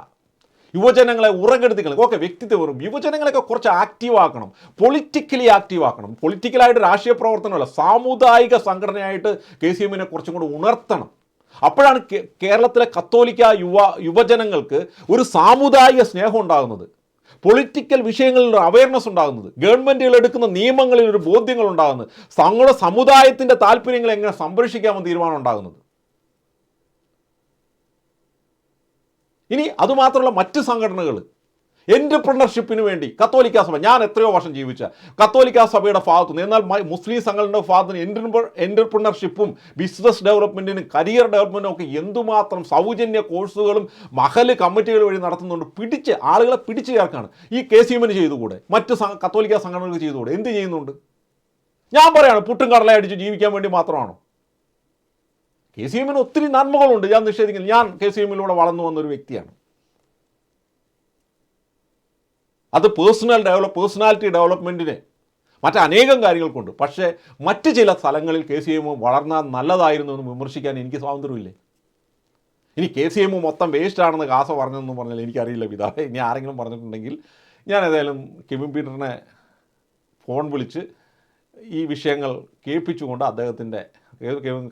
യുവജനങ്ങളെ ഉറകെടുത്തിക്കളും ഓക്കെ വ്യക്തിത്വം വെറും. യുവജനങ്ങളെയൊക്കെ കുറച്ച് ആക്റ്റീവ് ആക്കണം. പൊളിറ്റിക്കലി ആക്റ്റീവ് ആക്കണം. പൊളിറ്റിക്കലായിട്ട് രാഷ്ട്രീയ പ്രവർത്തനമല്ല സാമുദായിക സംഘടനയായിട്ട് കെ സി എമ്മിനെ കുറച്ചും കൂടെ ഉണർത്തണം. അപ്പോഴാണ് കേരളത്തിലെ കത്തോലിക്ക യുവ യുവജനങ്ങൾക്ക് ഒരു സാമുദായിക സ്നേഹം ഉണ്ടാകുന്നത്. പൊളിറ്റിക്കൽ വിഷയങ്ങളിൽ ഒരു അവയർനെസ് ഉണ്ടാകുന്നത്. ഗവൺമെന്റുകൾ എടുക്കുന്ന നിയമങ്ങളിൽ ഒരു ബോധ്യങ്ങൾ ഉണ്ടാകുന്നത്. തങ്ങളുടെ സമുദായത്തിന്റെ താല്പര്യങ്ങൾ എങ്ങനെ സംരക്ഷിക്കാമെന്ന് തീരുമാനം ഉണ്ടാകുന്നത്. ഇനി അതുമാത്രമല്ല മറ്റ് സംഘടനകൾ എന്റർപ്രണർഷിപ്പിന് വേണ്ടി കത്തോലിക്ക സഭ ഞാൻ എത്രയോ വർഷം ജീവിച്ച കത്തോലിക്ക സഭയുടെ ഭാഗത്തുനിന്ന് എന്നാൽ മുസ്ലിം സംഘടനയുടെ ഭാഗത്തുനിന്ന് എന്റർപ്ര എന്റർപ്രണർഷിപ്പും ബിസിനസ് ഡെവലപ്മെന്റിനും കരിയർ ഡെവലപ്മെന്റിനും ഒക്കെ എന്തുമാത്രം സൗജന്യ കോഴ്സുകളും മഹൽ കമ്മിറ്റികൾ വഴി നടത്തുന്നുണ്ട് പിടിച്ച് ആളുകളെ പിടിച്ചു ചേർക്കാണ്. ഈ കെ സി എമ്മിന് ചെയ്തുകൂടെ? മറ്റ് കത്തോലിക്ക സംഘടനകൾക്ക് ചെയ്തുകൂടെ? എന്ത് ചെയ്യുന്നുണ്ട്? ഞാൻ പറയാണ് പുട്ടും കടലായി അടിച്ച് ജീവിക്കാൻ വേണ്ടി മാത്രമാണോ? കെ സി എമ്മിന് ഒത്തിരി നന്മകളുണ്ട് ഞാൻ നിഷേധിക്കുന്നു. ഞാൻ കെ സി എമ്മിലൂടെ വളർന്നു വന്നൊരു വ്യക്തിയാണ്. അത് പേഴ്സണൽ ഡെവലപ്പ് പേഴ്സണാലിറ്റി ഡെവലപ്മെന്റിന് മറ്റനേകം കാര്യങ്ങൾക്കുണ്ട്. പക്ഷേ മറ്റ് ചില സ്ഥലങ്ങളിൽ കെ സി എമ്മു വളർന്നാൽ നല്ലതായിരുന്നു എന്ന് വിമർശിക്കാൻ എനിക്ക് സ്വാതന്ത്ര്യമില്ലേ? ഇനി കെ സി എമ്മു മൊത്തം വേസ്റ്റാണെന്ന് കാസ പറഞ്ഞതെന്ന് പറഞ്ഞാൽ എനിക്കറിയില്ല പിതാവ്. ഇനി ആരെങ്കിലും പറഞ്ഞിട്ടുണ്ടെങ്കിൽ ഞാൻ ഏതായാലും കെവിൻ പീറ്ററിനെ ഫോൺ വിളിച്ച് ഈ വിഷയങ്ങൾ കേൾപ്പിച്ചുകൊണ്ട് അദ്ദേഹത്തിന്റെ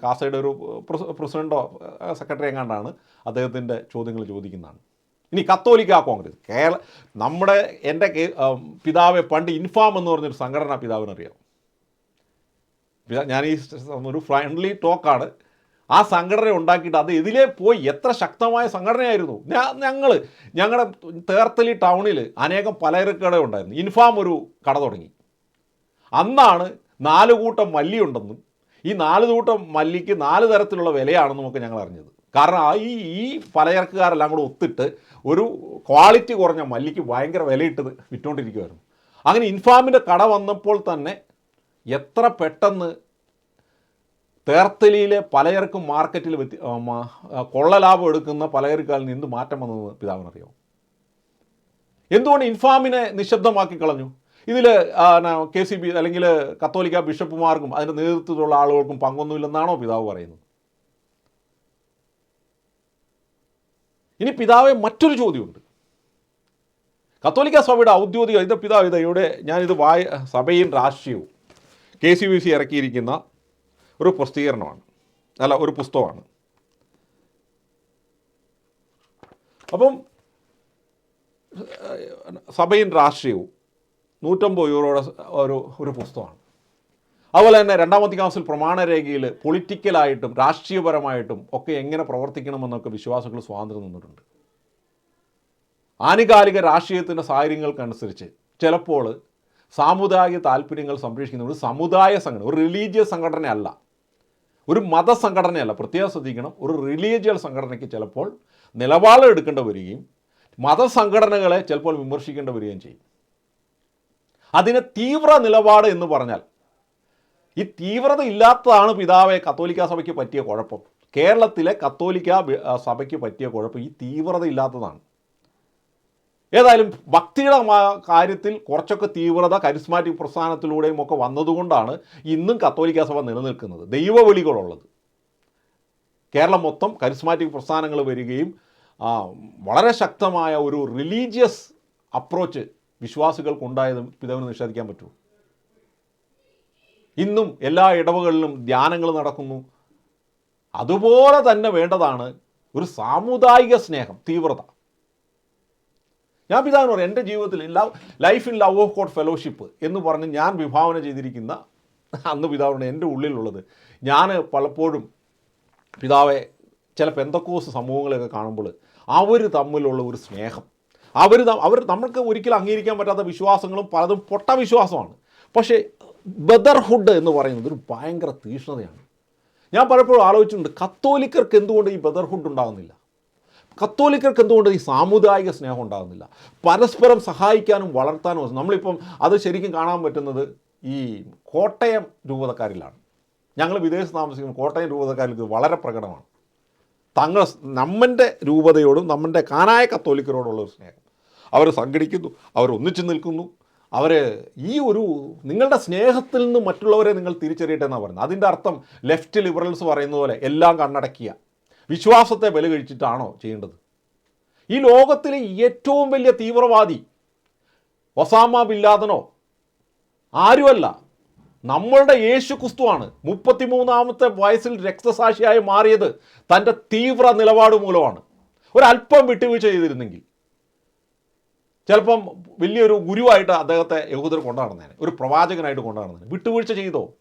കാസയുടെ ഒരു പ്രസ- പ്രസിഡന്റോ സെക്രട്ടറി എങ്ങാണ്ടാണ് അദ്ദേഹത്തിന്റെ ചോദ്യങ്ങൾ ചോദിക്കുന്നതാണ്. ഇനി കത്തോലിക്ക കോൺഗ്രസ്. കേരള നമ്മുടെ എന്റെ പിതാവ് പണ്ട് ഇൻഫാം എന്ന് പറഞ്ഞൊരു സംഘടന പിതാവിനറിയാം ഞാൻ ഈ ഒരു ഫ്രണ്ട്ലി ടോക്കാണ് ആ സംഘടന ഉണ്ടാക്കിയിട്ട് അത് ഇതിലേ പോയി എത്ര ശക്തമായ സംഘടനയായിരുന്നു. ഞങ്ങൾ ഞങ്ങളുടെ തേർത്തലി ടൗണിൽ അനേകം പലചരക്ക് കട ഉണ്ടായിരുന്നു. ഇൻഫാം ഒരു കട തുടങ്ങി. അന്നാണ് നാല് കൂട്ടം മല്ലിയുണ്ടെന്നും ഈ നാല് കൂട്ടം മല്ലിക്ക് നാല് തരത്തിലുള്ള വിലയാണെന്നും ഒക്കെ ഞങ്ങൾ അറിഞ്ഞത്. കാരണം ഈ ഈ പലചരക്കുകാരെല്ലാം കൂടെ ഒത്തിട്ട് ഒരു ക്വാളിറ്റി കുറഞ്ഞ മല്ലിക്ക് ഭയങ്കര വിലയിട്ടത് വിറ്റുകൊണ്ടിരിക്കുമായിരുന്നു അങ്ങനെ ഇൻഫാമിന്റെ കട വന്നപ്പോൾ തന്നെ എത്ര പെട്ടെന്ന് തേർത്തലിയിലെ പലചരക്ക് മാർക്കറ്റിൽ വ്യത്യ കൊള്ള ലാഭം എടുക്കുന്ന പലചരക്കുകാരിൽ നിന്ന് മാറ്റം വന്നതെന്ന് പിതാവിനറിയോ? എന്തുകൊണ്ട് ഇൻഫാമിനെ നിശബ്ദമാക്കി കളഞ്ഞു? ഇതിൽ കെ സി ബി അല്ലെങ്കിൽ കത്തോലിക്ക ബിഷപ്പുമാർക്കും അതിന്റെ നേതൃത്വത്തിലുള്ള ആളുകൾക്കും പങ്കൊന്നുമില്ലെന്നാണോ പിതാവ് പറയുന്നത്? ഇനി പിതാവെ മറ്റൊരു ചോദ്യമുണ്ട്. കത്തോലിക്ക സഭയുടെ ഔദ്യോഗിക ഇത് പിതാവ് ഇത് ഇവിടെ ഞാനിത് വായ സഭയും രാഷ്ട്രീയവും കെ സി ബി സി ഇറക്കിയിരിക്കുന്ന ഒരു പ്രസിദ്ധീകരണമാണ്. അല്ല ഒരു പുസ്തകമാണ്. അപ്പം സഭയും രാഷ്ട്രീയവും നൂറ്റമ്പത് യൂറോയുടെ ഒരു ഒരു പുസ്തകമാണ്. അതുപോലെ തന്നെ രണ്ടാമത്തെ കൗൺസിൽ പ്രമാണരേഖയിൽ പൊളിറ്റിക്കലായിട്ടും രാഷ്ട്രീയപരമായിട്ടും ഒക്കെ എങ്ങനെ പ്രവർത്തിക്കണമെന്നൊക്കെ വിശ്വാസികൾ സ്വാതന്ത്ര്യം നിന്നിട്ടുണ്ട് ആനുകാലിക രാഷ്ട്രീയത്തിന്റെ സാഹചര്യങ്ങൾക്കനുസരിച്ച് ചിലപ്പോൾ സാമുദായിക താല്പര്യങ്ങൾ സംരക്ഷിക്കുന്ന ഒരു സമുദായ സംഘടന ഒരു റിലീജിയസ് സംഘടനയല്ല. ഒരു മതസംഘടനയല്ല പ്രത്യേകം ശ്രദ്ധിക്കണം. ഒരു റിലീജിയൽ സംഘടനയ്ക്ക് ചിലപ്പോൾ നിലപാട് എടുക്കേണ്ടി വരികയും മതസംഘടനകളെ ചിലപ്പോൾ വിമർശിക്കേണ്ടി വരികയും ചെയ്യും. അതിന് തീവ്ര നിലപാട് എന്ന് പറഞ്ഞാൽ ഈ തീവ്രത ഇല്ലാത്തതാണ് പിതാവെ കത്തോലിക്ക സഭയ്ക്ക് പറ്റിയ കുഴപ്പം. കേരളത്തിലെ കത്തോലിക്ക സഭയ്ക്ക് പറ്റിയ കുഴപ്പം ഈ തീവ്രത ഇല്ലാത്തതാണ് ഏതായാലും ഭക്തിയുടെ കാര്യത്തിൽ കുറച്ചൊക്കെ തീവ്രത കരിസ്മാറ്റിക് പ്രസ്ഥാനത്തിലൂടെയും ഒക്കെ വന്നതുകൊണ്ടാണ് ഇന്നും കത്തോലിക്ക സഭ നിലനിൽക്കുന്നത്. ദൈവവിളികളുള്ളത്. കേരളം മൊത്തം കരിസ്മാറ്റിക് പ്രസ്ഥാനങ്ങൾ വരികയും വളരെ ശക്തമായ ഒരു റിലീജിയസ് അപ്രോച്ച് വിശ്വാസികൾക്കുണ്ടായതും പിതാവിന് നിഷേധിക്കാൻ പറ്റുമോ? ഇന്നും എല്ലാ ഇടവകളിലും ധ്യാനങ്ങൾ നടക്കുന്നു. അതുപോലെ തന്നെ വേണ്ടതാണ് ഒരു സാമുദായിക സ്നേഹം തീവ്രത. ഞാൻ പിതാവിന് പറയാം എന്റെ ജീവിതത്തിൽ love life in love of God fellowship എന്ന് പറഞ്ഞ് ഞാൻ വിഭാവന ചെയ്തിരിക്കുന്ന അന്ന് പിതാവിനോട് എന്റെ ഉള്ളിലുള്ളത്. ഞാൻ പലപ്പോഴും പിതാവെ ചില പെന്തക്കോസ് സമൂഹങ്ങളൊക്കെ കാണുമ്പോൾ അവർ തമ്മിലുള്ള ഒരു സ്നേഹം. അവർ അവർ നമ്മൾക്ക് ഒരിക്കലും അംഗീകരിക്കാൻ പറ്റാത്ത വിശ്വാസങ്ങളും പലതും പൊട്ട വിശ്വാസമാണ് പക്ഷേ ബദർഹുഡ് എന്ന് പറയുന്നത് ഒരു ഭയങ്കര തീഷ്ണതയാണ്. ഞാൻ പലപ്പോഴും ആലോചിച്ചിട്ടുണ്ട് കത്തോലിക്കർക്ക് എന്തുകൊണ്ട് ഈ ബദർഹുഡ് ഉണ്ടാകുന്നില്ല കത്തോലിക്കർക്ക് എന്തുകൊണ്ട് ഈ സാമുദായിക സ്നേഹം ഉണ്ടാകുന്നില്ല പരസ്പരം സഹായിക്കാനും വളർത്താനും നമ്മളിപ്പം അത് ശരിക്കും കാണാൻ പറ്റുന്നത് ഈ കോട്ടയം രൂപതക്കാരിലാണ്. ഞങ്ങൾ വിദേശത്ത് താമസിക്കുന്ന കോട്ടയം രൂപതക്കാരിൽ ഇത് വളരെ പ്രകടമാണ്. തങ്ങൾ നമ്മന്റെ രൂപതയോടും നമ്മന്റെ കാനായ കത്തോലിക്കരോടുള്ള ഒരു സ്നേഹം. അവർ സംഘടിക്കുന്നു അവർ ഒന്നിച്ചു നിൽക്കുന്നു അവർ ഈ ഒരു നിങ്ങളുടെ സ്നേഹത്തിൽ നിന്ന് മറ്റുള്ളവരെ നിങ്ങൾ തിരിച്ചറിയട്ടെ എന്നാണ് പറയുന്നത് അതിന്റെ അർത്ഥം ലെഫ്റ്റ് ലിബറൽസ് പറയുന്ന പോലെ എല്ലാം കണ്ണടക്കിയ വിശ്വാസത്തെ ബലി കഴിച്ചിട്ടാണോ ചെയ്യേണ്ടത്? ഈ ലോകത്തിലെ ഏറ്റവും വലിയ തീവ്രവാദി ഒസാമ ബില്ലാദനോ ആരുമല്ല. നമ്മളുടെ യേശു ക്രിസ്തുവാണ് മുപ്പത്തിമൂന്നാമത്തെ വയസ്സിൽ രക്തസാക്ഷിയായി മാറിയത് തന്റെ തീവ്ര നിലപാട് മൂലമാണ്. ഒരല്പം വിട്ടുവീഴ്ച ചെയ്തിരുന്നെങ്കിൽ ചിലപ്പം വലിയൊരു ഗുരുവായിട്ട് അദ്ദേഹത്തെ യഹൂദർ കൊണ്ടാടുന്നതിന് ഒരു പ്രവാചകനായിട്ട് കൊണ്ടാടുന്നതിന് വിട്ടുവീഴ്ച ചെയ്തോ?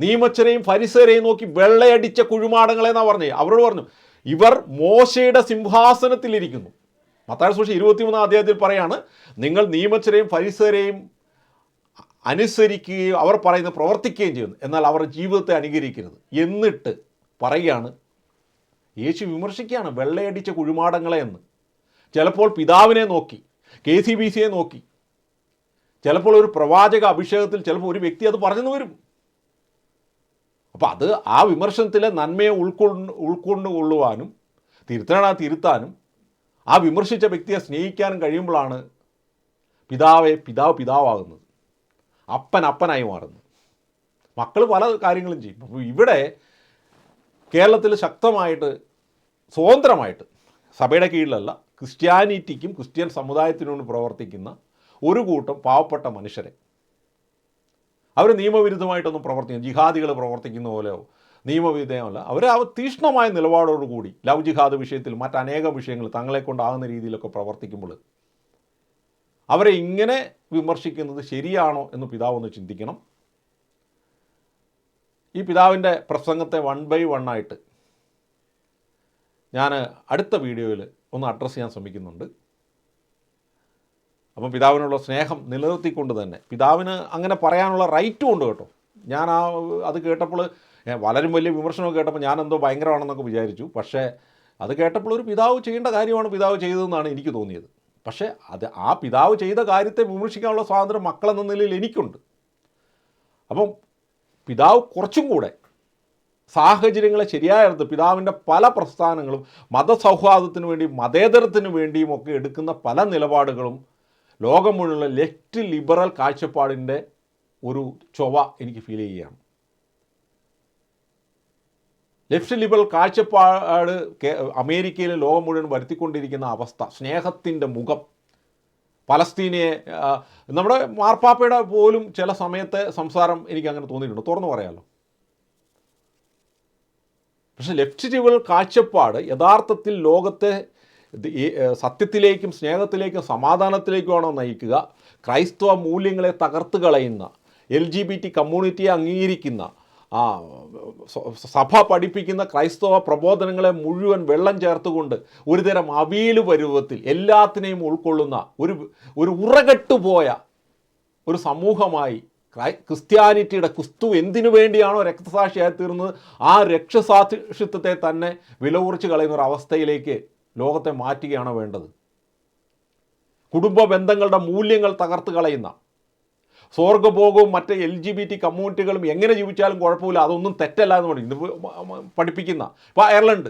നിയമച്ചനെയും ഫരിസരെയും നോക്കി വെള്ളയടിച്ച കുഴിമാടങ്ങളെന്നാ പറഞ്ഞു? അവരോട് പറഞ്ഞു ഇവർ മോശയുടെ സിംഹാസനത്തിലിരിക്കുന്നു. മത്താഴ്ച സൂക്ഷി ഇരുപത്തിമൂന്നാം അധ്യായത്തിൽ പറയാണ് നിങ്ങൾ നിയമച്ചരെയും ഫരിസരെയും അനുസരിക്കുകയും അവർ പറയുന്ന പ്രവർത്തിക്കുകയും ചെയ്യുന്നു. എന്നാൽ അവരുടെ ജീവിതത്തെ അനുകരിക്കരുത്. എന്നിട്ട് പറയുകയാണ് യേശു വിമർശിക്കുകയാണ് വെള്ളയടിച്ച കുഴിമാടങ്ങളെ എന്ന്. ചിലപ്പോൾ പിതാവിനെ നോക്കി കെ സി ബി സിയെ നോക്കി. ചിലപ്പോൾ ഒരു പ്രവാചക അഭിഷേകത്തിൽ ചിലപ്പോൾ ഒരു വ്യക്തി അത് പറഞ്ഞെന്ന് വരും. അപ്പോൾ അത് ആ വിമർശനത്തിലെ നന്മയെ ഉൾക്കൊണ്ട് ഉൾക്കൊണ്ട് കൊള്ളുവാനും തിരുത്തണ തിരുത്താനും ആ വിമർശിച്ച വ്യക്തിയെ സ്നേഹിക്കാനും കഴിയുമ്പോഴാണ് പിതാവെ പിതാവ് പിതാവാകുന്നത്. അപ്പൻ അപ്പനായി മാറുന്നത്. മക്കൾ പല കാര്യങ്ങളും ചെയ്യും. അപ്പോൾ ഇവിടെ കേരളത്തിൽ ശക്തമായിട്ട് സ്വതന്ത്രമായിട്ട് സഭയുടെ കീഴിലല്ല ക്രിസ്ത്യാനിറ്റിക്കും ക്രിസ്ത്യൻ സമുദായത്തിനോട് പ്രവർത്തിക്കുന്ന ഒരു കൂട്ടം പാവപ്പെട്ട മനുഷ്യരെ. അവർ നിയമവിരുദ്ധമായിട്ടൊന്നും പ്രവർത്തിക്കും ജിഹാദികൾ പ്രവർത്തിക്കുന്ന പോലെയോ നിയമവിധേയമല്ല അവർ തീക്ഷ്ണമായ നിലപാടോടുകൂടി ലവ് ജിഹാദ് വിഷയത്തിൽ മറ്റനേക വിഷയങ്ങൾ തങ്ങളെ കൊണ്ടാകുന്ന രീതിയിലൊക്കെ പ്രവർത്തിക്കുമ്പോൾ അവരെ ഇങ്ങനെ വിമർശിക്കുന്നത് ശരിയാണോ എന്ന് പിതാവ് ഒന്ന് ചിന്തിക്കണം. ഈ പിതാവിന്റെ പ്രസംഗത്തെ വൺ ബൈ വൺ ആയിട്ട് ഞാൻ അടുത്ത വീഡിയോയിൽ ഒന്ന് അഡ്രസ്സ് ചെയ്യാൻ ശ്രമിക്കുന്നുണ്ട്. അപ്പം പിതാവിനുള്ള സ്നേഹം നിലനിർത്തിക്കൊണ്ട് തന്നെ. പിതാവിന് അങ്ങനെ പറയാനുള്ള റൈറ്റും ഉണ്ട് കേട്ടോ. ഞാൻ ആ അത് കേട്ടപ്പോൾ വളരെ വലിയ വിമർശനമൊക്കെ കേട്ടപ്പോൾ ഞാൻ എന്തോ ഭയങ്കരമാണെന്നൊക്കെ വിചാരിച്ചു. പക്ഷേ അത് കേട്ടപ്പോൾ ഒരു പിതാവ് ചെയ്യേണ്ട കാര്യമാണ് പിതാവ് ചെയ്തതെന്നാണ് എനിക്ക് തോന്നിയത്. പക്ഷേ അത് ആ പിതാവ് ചെയ്ത കാര്യത്തെ വിമർശിക്കാനുള്ള സ്വാതന്ത്ര്യം മക്കളെന്ന നിലയിൽ എനിക്കുണ്ട്. അപ്പം പിതാവ് കുറച്ചും കൂടെ സാഹചര്യങ്ങളെ ശരിയായ അർത്ഥത്തിൽ പിതാവിന്റെ പല പ്രസ്ഥാനങ്ങളും മതസൗഹാർദ്ദത്തിന് വേണ്ടി മതേതരത്തിനു വേണ്ടിയും ഒക്കെ എടുക്കുന്ന പല നിലപാടുകളും ലോകം മുഴുവനുള്ള ലെഫ്റ്റ് ലിബറൽ കാഴ്ചപ്പാടിന്റെ ഒരു ചൊവ എനിക്ക് ഫീൽ ചെയ്യുകയാണ്. ലെഫ്റ്റ് ലിബറൽ കാഴ്ചപ്പാട് അമേരിക്കയിലെ ലോകം മുഴുവൻ വരുത്തിക്കൊണ്ടിരിക്കുന്ന അവസ്ഥ സ്നേഹത്തിന്റെ മുഖം പലസ്തീനയെ നമ്മുടെ മാർപ്പാപ്പയുടെ പോലും ചില സമയത്തെ സംസാരം എനിക്ക് അങ്ങനെ തോന്നിയിട്ടുണ്ട്. തുറന്നു പറയാമല്ലോ പക്ഷെ ലെഫ്റ്റ് ലിബറൽ കാഴ്ചപ്പാട് യഥാർത്ഥത്തിൽ ലോകത്തെ സത്യത്തിലേക്കും സ്നേഹത്തിലേക്കും സമാധാനത്തിലേക്കുമാണോ നയിക്കുക. ക്രൈസ്തവ മൂല്യങ്ങളെ തകർത്ത് കളയുന്ന എൽ ജി ബി ടി കമ്മ്യൂണിറ്റിയെ അംഗീകരിക്കുന്ന ആ സഭ പഠിപ്പിക്കുന്ന ക്രൈസ്തവ പ്രബോധനങ്ങളെ മുഴുവൻ വെള്ളം ചേർത്തുകൊണ്ട് ഒരുതരം അവിയൽ പരുവത്തിൽ എല്ലാത്തിനെയും ഉൾക്കൊള്ളുന്ന ഒരു ഒരു ഉറകെട്ടുപോയ ഒരു സമൂഹമായി ക്രിസ്ത്യാനിറ്റിയുടെ ക്രിസ്തു എന്തിനു വേണ്ടിയാണോ രക്തസാക്ഷിയായി തീർന്നത്? ആ രക്ഷസാക്ഷിത്വത്തെ തന്നെ വില കുറച്ച് കളയുന്ന ഒരു അവസ്ഥയിലേക്ക് ലോകത്തെ മാറ്റുകയാണ് വേണ്ടത്? കുടുംബ ബന്ധങ്ങളുടെ മൂല്യങ്ങൾ തകർത്ത് കളയുന്ന സ്വർഗഭോഗവും മറ്റ് എൽ ജി ബി ടി കമ്മ്യൂണിറ്റികളും എങ്ങനെ ജീവിച്ചാലും കുഴപ്പമില്ല അതൊന്നും തെറ്റല്ല എന്ന് മ- പഠിപ്പിക്കുന്ന ഇപ്പോൾ Ireland.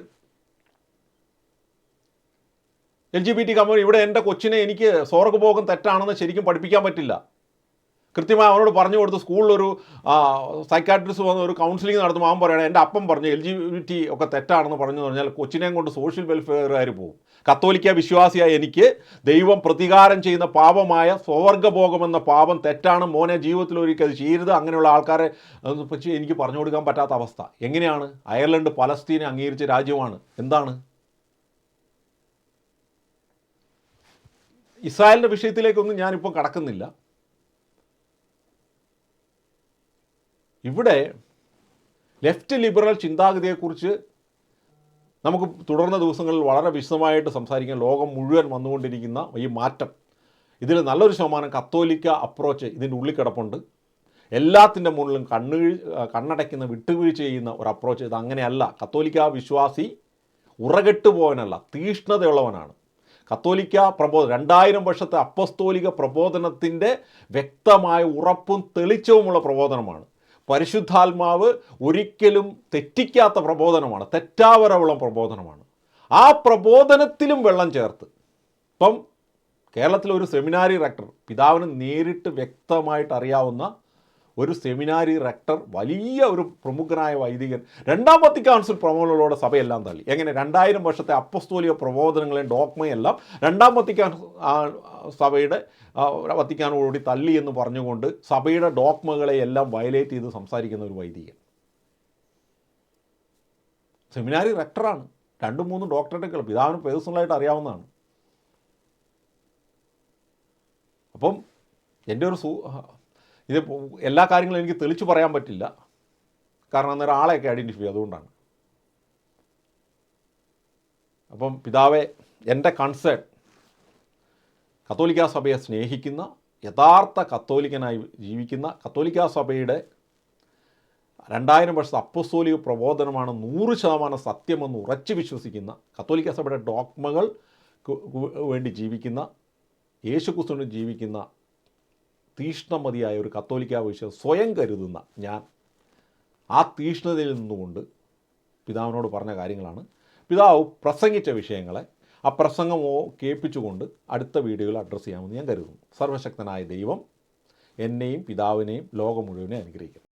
L G B T community ഇവിടെ എന്റെ കൊച്ചിനെ എനിക്ക് സ്വർഗഭോഗം തെറ്റാണെന്ന് ശരിക്കും പഠിപ്പിക്കാൻ പറ്റില്ല. കൃത്യമായി അവനോട് പറഞ്ഞു കൊടുത്ത് സ്കൂളിലൊരു സൈക്കാട്രിസ്റ്റ് വന്ന് ഒരു കൗൺസിലിംഗ് നടത്തുമ്പോൾ അവൻ പറയണേ എന്റെ അപ്പം പറഞ്ഞു എൽ ജി ബി ടി ഒക്കെ തെറ്റാണെന്ന് പറഞ്ഞു പറഞ്ഞാൽ കൊച്ചിനെയും കൊണ്ട് സോഷ്യൽ വെൽഫെയറുകാർ പോകും. കത്തോലിക്ക വിശ്വാസിയായ എനിക്ക് ദൈവം പ്രതികാരം ചെയ്യുന്ന പാപമായ സ്വർഗഭോഗമെന്ന പാപം തെറ്റാണ്. മോനെ ജീവിതത്തിൽ ഒരിക്കൽ അത് ചെയ്യരുത്. അങ്ങനെയുള്ള ആൾക്കാരെ പക്ഷേ എനിക്ക് പറഞ്ഞു കൊടുക്കാൻ പറ്റാത്ത അവസ്ഥ. എങ്ങനെയാണ്? അയർലൻഡ് പലസ്തീനെ അംഗീകരിച്ച രാജ്യമാണ്. എന്താണ്? ഇസ്രായേലിന്റെ വിഷയത്തിലേക്കൊന്നും ഞാനിപ്പോൾ കടക്കുന്നില്ല. ഇവിടെ ലെഫ്റ്റ് ലിബറൽ ചിന്താഗതിയെക്കുറിച്ച് നമുക്ക് തുടർന്ന ദിവസങ്ങളിൽ വളരെ വിശദമായിട്ട് സംസാരിക്കാൻ ലോകം മുഴുവൻ വന്നുകൊണ്ടിരിക്കുന്ന ഈ മാറ്റം. ഇതിൽ നല്ലൊരു ശതമാനം കത്തോലിക്ക അപ്രോച്ച് ഇതിന്റെ ഉള്ളിൽ കിടപ്പുണ്ട്. എല്ലാത്തിന്റെ മുകളിലും കണ്ണുവീഴ് കണ്ണടയ്ക്കുന്ന വിട്ടുവീഴ്ച ചെയ്യുന്ന ഒരു അപ്രോച്ച് ഇത് അങ്ങനെയല്ല. കത്തോലിക്ക വിശ്വാസി ഉറകെട്ട് പോകാനല്ല തീഷ്ണതയുള്ളവനാണ്. കത്തോലിക്ക പ്രബോധനം രണ്ടായിരം വർഷത്തെ അപ്പസ്തോലിക പ്രബോധനത്തിന്റെ വ്യക്തമായ ഉറപ്പും തെളിച്ചവുമുള്ള പ്രബോധനമാണ്. പരിശുദ്ധാത്മാവ് ഒരിക്കലും തെറ്റിക്കാത്ത പ്രബോധനമാണ് തെറ്റാവരവുള്ള പ്രബോധനമാണ്. ആ പ്രബോധനത്തിലും വെള്ളം ചേർത്ത്. ഇപ്പം കേരളത്തിലെ ഒരു സെമിനാരി റെക്ടർ പിതാവിന് നേരിട്ട് വ്യക്തമായിട്ട് അറിയാവുന്ന ഒരു സെമിനാരി റെക്ടർ വലിയ ഒരു പ്രമുഖനായ വൈദികൻ. രണ്ടാം വത്തിക്കാൻസിൽ പ്രമോളോടെ സഭയെല്ലാം തള്ളി. എങ്ങനെ? രണ്ടായിരം വർഷത്തെ അപ്പസ്തോലിയ പ്രബോധനങ്ങളെയും ഡോക്മയെല്ലാം രണ്ടാം വത്തിക്കാൻ സഭയുടെ വത്തിക്കാനോടുകൂടി തള്ളി എന്ന് പറഞ്ഞുകൊണ്ട് സഭയുടെ ഡോക്മകളെ എല്ലാം വയലേറ്റ് ചെയ്ത് സംസാരിക്കുന്ന ഒരു വൈദികൻ. സെമിനാരി റെക്ടറാണ്. രണ്ടും മൂന്നും ഡോക്ടറേറ്റുകൾ. പിതാവിന് പേഴ്സണലായിട്ട് അറിയാവുന്നതാണ്. അപ്പം എന്റെ ഒരു സൂ ഇത് എല്ലാ കാര്യങ്ങളും എനിക്ക് തെളിച്ച് പറയാൻ പറ്റില്ല. കാരണം അന്നേരം ആളെയൊക്കെ ഐഡന്റിഫൈ അതുകൊണ്ടാണ്. അപ്പം പിതാവെ എന്റെ കൺസേൺ കത്തോലിക്കാ സഭയെ സ്നേഹിക്കുന്ന യഥാർത്ഥ കത്തോലിക്കനായി ജീവിക്കുന്ന കത്തോലിക്കാ സഭയുടെ രണ്ടായിരം വർഷത്തെ അപ്പസ്തോലിക പ്രബോധനമാണ് നൂറ് ശതമാനം സത്യമെന്ന് ഉറച്ചു വിശ്വസിക്കുന്ന കത്തോലിക്ക സഭയുടെ ഡോക്മകൾ വേണ്ടി ജീവിക്കുന്ന യേശുക്രിസ്തുവിന് ജീവിക്കുന്ന തീഷ്ണമതിയായ ഒരു കത്തോലിക്ക വിശ്വാസം സ്വയം കരുതുന്ന ഞാൻ ആ തീഷ്ണതയിൽ നിന്നുകൊണ്ട് പിതാവിനോട് പറഞ്ഞ കാര്യങ്ങളാണ്. പിതാവ് പ്രസംഗിച്ച വിഷയങ്ങളെ ആ പ്രസംഗമോ കേൾപ്പിച്ചുകൊണ്ട് അടുത്ത വീഡിയോയിൽ അഡ്രസ്സ് ചെയ്യാമെന്ന് ഞാൻ കരുതുന്നു. സർവശക്തനായ ദൈവം എന്നെയും പിതാവിനെയും ലോകം മുഴുവനെ അനുഗ്രഹിക്കും